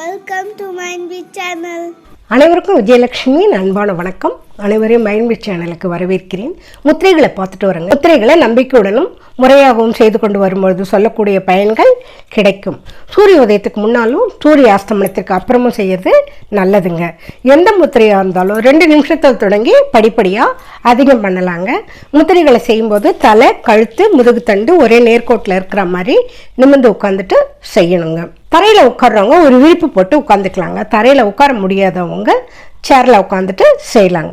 Welcome to மைன்பி channel அனைவருக்கும் விஜயலட்சுமி அன்பான வணக்கம். அனைவரையும் மைன்பி சேனலுக்கு வரவேற்கிறேன். முத்திரைகளை பார்த்துட்டு வரங்க. முத்திரைகளை நம்பிக்கையுடனும் முறையாகவும் செய்து கொண்டு வரும்பொழுது சொல்லக்கூடிய பயன்கள் கிடைக்கும். சூரிய உதயத்துக்கு முன்னாலும் சூரிய அஸ்தமனத்திற்கு அப்புறமும் செய்யறது நல்லதுங்க. எந்த முத்திரையாக இருந்தாலும் ரெண்டு நிமிஷத்தில் தொடங்கி படிப்படியாக அதிகம் பண்ணலாங்க. முத்திரைகளை செய்யும்போது தலை கழுத்து முதுகுத்தண்டு ஒரே நேர்கோட்டில் இருக்கிற மாதிரி நிமிர்ந்து உட்காந்துட்டு செய்யணுங்க. தரையில் உட்கார்றவங்க ஒரு விரிப்பு போட்டு உட்காந்துக்கலாங்க தரையில் உட்கார முடியாதவங்க சேரில் உட்காந்துட்டு செய்யலாங்க.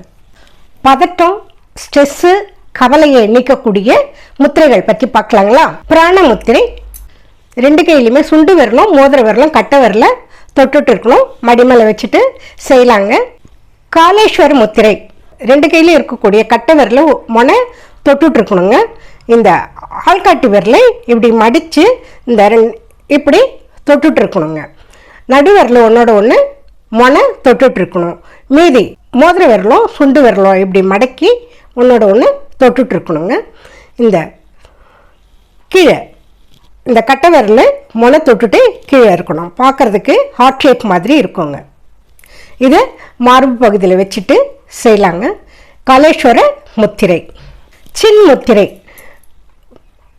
பதட்டம் ஸ்ட்ரெஸ்ஸு கவலையை நீக்கக்கூடிய முத்திரைகள் பற்றி பார்க்கலாங்களா? பிராண முத்திரை. ரெண்டு கையிலையுமே சுண்டு விரலும் மோதிர விரலும் கட்டை விரல தொட்டுட்டு இருக்கணும். மடிமலை வச்சுட்டு செய்யலாங்க. காலேஸ்வர முத்திரை. ரெண்டு கையிலும் இருக்கக்கூடிய கட்டை விரல மொனை தொட்டுட்டு இருக்கணுங்க. இந்த ஆள்காட்டி விரலை இப்படி மடித்து இந்த ரெண்- இப்படி தொட்டுட்டு இருக்கணுங்க. நடுவரில் ஒன்றோட ஒன்று மொனை தொட்டுட்டு இருக்கணும். மீதி மோதிர விரலும் சுண்டு விரலும் இப்படி மடக்கி ஒன்றோட ஒன்று தொட்டுட்ருக்கணுங்க இந்த கீழே இந்த கட்டை விரல் முனை தொட்டுட்டு கீழே இருக்கணும். பார்க்குறதுக்கு ஹார்ட் ஷேப் மாதிரி இருக்குங்க. இதை மார்பு பகுதியில் வச்சுட்டு செய்யலாங்க. காலேஸ்வர முத்திரை. சின் முத்திரை.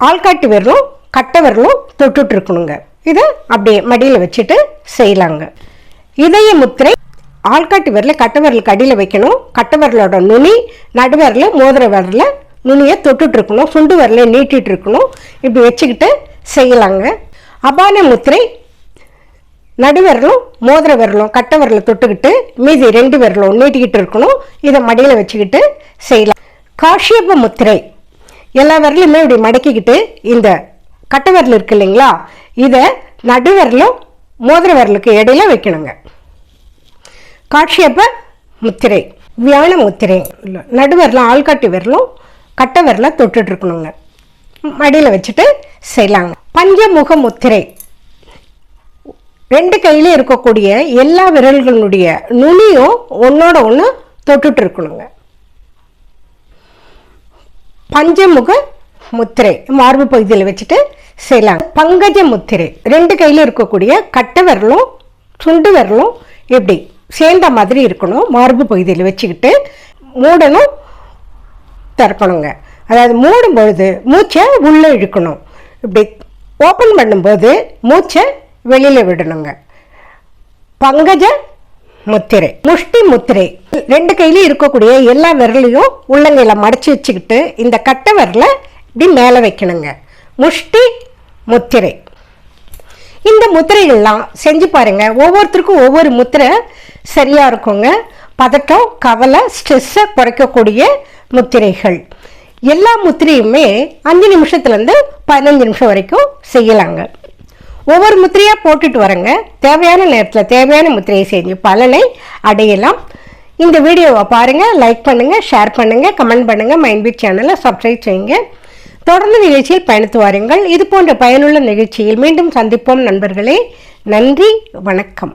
ஆள்காட்டு விரலும் கட்டை விரலும் இதை அப்படியே மடியில் வச்சுட்டு செய்யலாங்க. இதய முத்திரை ஆள்காட்டு விரலை கட்டை விரலுக்கு அடியில் வைக்கணும். கட்டை விரலோட நுனி நடுவரில் மோதிர விரல நுனியை தொட்டுட்டு இருக்கணும். சுண்டு விரலை நீட்டிகிட்டு இருக்கணும். இப்படி வச்சுக்கிட்டு செய்யலாங்க. அபான முத்திரை நடுவிரலும் மோதிர விரலும் கட்டை விரலை தொட்டுக்கிட்டு மீதி ரெண்டு விரலும் நீட்டிக்கிட்டு இருக்கணும். இதை மடியில் வச்சுக்கிட்டு செய்யலாம். காஷியப்ப முத்திரை. எல்லா விரலுமே இப்படி மடக்கிக்கிட்டு இந்த கட்டை விரல் இருக்கு இல்லைங்களா? இதை நடுவிரலும் மோதிர விரலுக்கு இடையில வைக்கணுங்க. காட்சியப்ப முத்திரை வியாழ முத்திரை. நடுவரில் ஆள்காட்டி விரலும் கட்டை விரல தொட்டுட்டு இருக்கணுங்க. மடியில் வச்சுட்டு செய்யலாங்க. பஞ்சமுக முத்திரை. ரெண்டு கையிலையும் இருக்கக்கூடிய எல்லா விரல்களுடைய நுனியும் ஒன்றோட ஒன்று தொட்டுட்டு இருக்கணுங்க. பஞ்சமுக முத்திரை மார்பு பகுதியில் வச்சுட்டு செய்யலாம் பங்கஜ முத்திரை. ரெண்டு கையில் இருக்கக்கூடிய கட்டை விரலும் சுண்டு விரலும் எப்படி? சேர்ந்த மாதிரி இருக்கணும் மார்பு பகுதியில் வச்சுக்கிட்டு மூடணும் திறக்கணுங்க. அதாவது மூடும் பொழுது மூச்சை உள்ளே இழுக்கணும். இப்படி ஓப்பன் பண்ணும்போது மூச்சை வெளியில் விடணுங்க. பங்கஜ முத்திரை முஷ்டி முத்திரை ரெண்டு கையிலையும் இருக்கக்கூடிய எல்லா விரலையும் உள்ளங்கையில் மடச்சி வச்சுக்கிட்டு இந்த கட்டை விரலை இப்படி மேலே வைக்கணுங்க. முஷ்டி முத்திரை. இந்த முத்திரைகள்லாம் செஞ்சு பாருங்க ஒவ்வொருத்தருக்கும் ஒவ்வொரு முத்திரை சரியாக இருக்குங்க பதட்டம் கவலை ஸ்ட்ரெஸ்ஸை குறைக்கக்கூடிய முத்திரைகள். எல்லா முத்திரையுமே அஞ்சு நிமிஷத்துலேருந்து பதினஞ்சு நிமிஷம் வரைக்கும் செய்யலாங்க. ஒவ்வொரு முத்திரையாக போட்டுட்டு வரங்க. தேவையான நேரத்தில் தேவையான முத்திரையை செஞ்சு பலனை அடையலாம். இந்த வீடியோவை பாருங்கள் லைக் பண்ணுங்கள் ஷேர் பண்ணுங்கள் கமெண்ட் பண்ணுங்கள் மைண்ட் பீட் சேனலை சப்ஸ்கிரைப் செய்யுங்க. தொடர்ந்து நிகழ்ச்சியில் பயணித்து வாருங்கள். இது போன்ற பயனுள்ள நிகழ்ச்சியில் மீண்டும் சந்திப்போம் நண்பர்களே. நன்றி வணக்கம்.